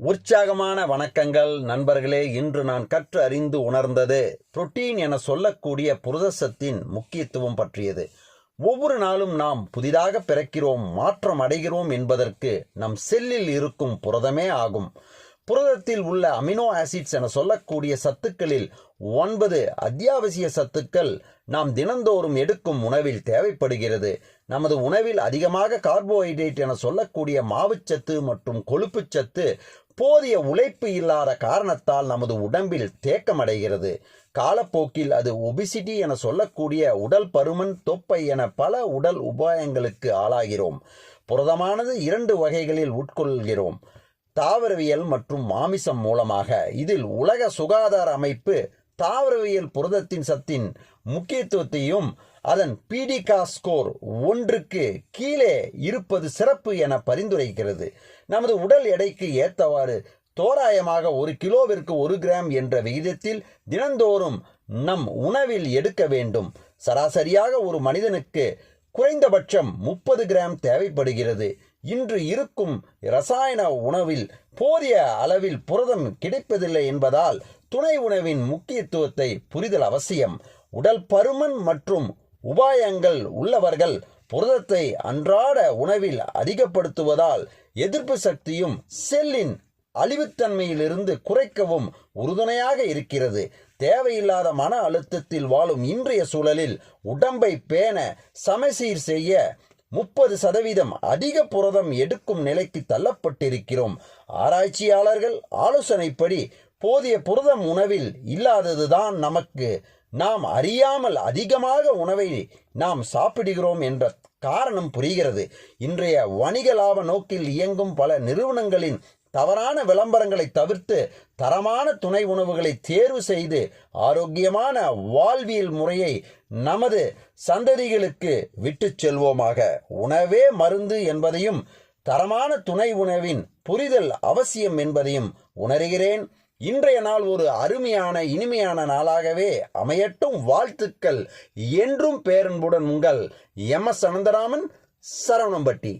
உற்சாகமான வணக்கங்கள். நண்பர்களே இன்று நான் கற்று அறிந்து உணர்ந்தது புரோட்டீன் என சொல்லக்கூடிய புரதசத்தின் முக்கியத்துவம் பற்றியது. ஒவ்வொரு நாளும் நாம் புதிதாக பிறக்கிறோம் மாற்றம் அடைகிறோம் என்பதற்கு நம் செல்லில் இருக்கும் புரதமே ஆகும். புரதத்தில் உள்ள அமினோ ஆசிட்ஸ் என சொல்லக்கூடிய சத்துக்களில் ஒன்பது அத்தியாவசிய சத்துக்கள் நாம் தினந்தோறும் எடுக்கும் உணவில் தேவைப்படுகிறது. நமது உணவில் அதிகமாக கார்போஹைட்ரேட் என சொல்லக்கூடிய மாவுச்சத்து மற்றும் கொழுப்புச்சத்து போதிய உழைப்பு இல்லாத காரணத்தால் நமது உடம்பில் தேக்கமடைகிறது. காலப்போக்கில் அது ஒபிசிட்டி என சொல்லக்கூடிய உடல் பருமன் தொப்பை என பல உடல் உபாயங்களுக்கு ஆளாகிறோம். புரதமானது இரண்டு வகைகளில் உட்கொள்கிறோம். தாவரவியல் மற்றும் மாமிசம் மூலமாக இதில் உலக சுகாதார அமைப்பு தாவரவியல் புரதத்தின் சத்தின் முக்கியத்துவத்தையும் அதன் பிடிகா ஸ்கோர் ஒன்றுக்கு கீழே இருப்பது சிறப்பு என பரிந்துரைக்கிறது. நமது உடல் எடைக்கு ஏற்றவாறு தோராயமாக ஒரு கிலோவிற்கு ஒரு கிராம் என்ற விகிதத்தில் தினந்தோறும் நம் உணவில் எடுக்க வேண்டும். சராசரியாக ஒரு மனிதனுக்கு குறைந்தபட்சம் முப்பது கிராம் தேவைப்படுகிறது. இன்று இருக்கும் ரசாயன உணவில் போதிய அளவில் புரதம் கிடைப்பதில்லை என்பதால் துணை உணவின் முக்கியத்துவத்தை புரிதல் அவசியம். உடல் பருமன் மற்றும் உபாயங்கள் உள்ளவர்கள் புரதத்தை அன்றாட உணவில் அதிகப்படுத்துவதால் எதிர்ப்பு சக்தியும் செல்லின் அழிவுத்தன்மையிலிருந்து குறைக்கவும் உறுதுணையாக இருக்கிறது. தேவையில்லாத மன அழுத்தத்தில் வாழும் இன்றைய சூழலில் உடம்பை பேண சமசீர் செய்ய முப்பது சதவீதம் அதிக புரதம் எடுக்கும் நிலைக்கு தள்ளப்பட்டிருக்கிறோம். ஆராய்ச்சியாளர்கள் ஆலோசனைப்படி போதிய புரதம் உணவில் இல்லாததுதான் நமக்கு. நாம் அறியாமல் அதிகமாக உணவை நாம் சாப்பிடுகிறோம் என்ற காரணம் புரிகிறது. இன்றைய வணிக லாப நோக்கில் இயங்கும் பல நிறுவனங்களின் தவறான விளம்பரங்களை தவிர்த்து தரமான துணை உணவுகளை தேர்வு செய்து ஆரோக்கியமான வாழ்வியல் முறையை நமது சந்ததிகளுக்கு விட்டுச் செல்வோமாக. உணவே மருந்து என்பதையும் தரமான துணை உணவின் புரிதல் அவசியம் என்பதையும் உணர்கிறேன். இன்றைய நாள் ஒரு அருமையான இனிமையான நாளாகவே அமையட்டும். வாழ்த்துக்கள் என்றும் பேரன்புடன் உங்கள் எம் எஸ் அனந்தராமன் சரவணம்பட்டி.